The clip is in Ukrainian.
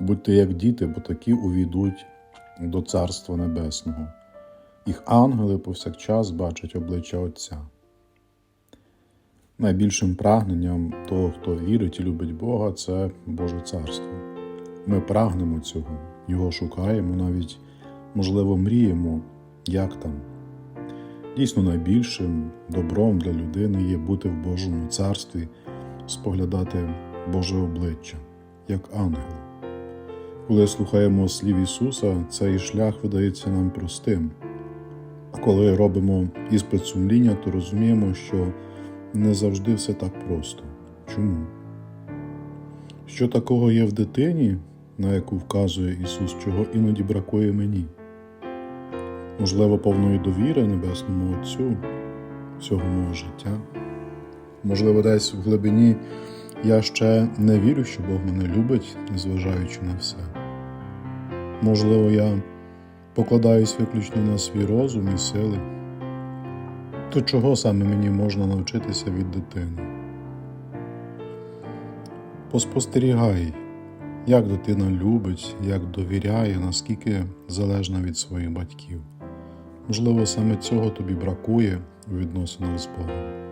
Будьте як діти, бо такі увійдуть до Царства Небесного. Їх ангели повсякчас бачать обличчя Отця. Найбільшим прагненням того, хто вірить і любить Бога, це Боже Царство. Ми прагнемо цього, його шукаємо, навіть, можливо, мріємо, як там. Дійсно, найбільшим добром для людини є бути в Божому царстві, споглядати Боже обличчя, як ангели. Коли слухаємо слів Ісуса, цей шлях видається нам простим. А коли робимо іспит сумління, то розуміємо, що не завжди все так просто. Чому? Що такого є в дитині, на яку вказує Ісус, чого іноді бракує мені? Можливо, повної довіри Небесному Отцю всього мого життя. Можливо, десь в глибині я ще не вірю, що Бог мене любить, незважаючи на все. Можливо, я покладаюсь виключно на свій розум і сили. То чого саме мені можна навчитися від дитини? Поспостерігай, як дитина любить, як довіряє, наскільки залежна від своїх батьків. Можливо, саме цього тобі бракує у відносинах з Богом.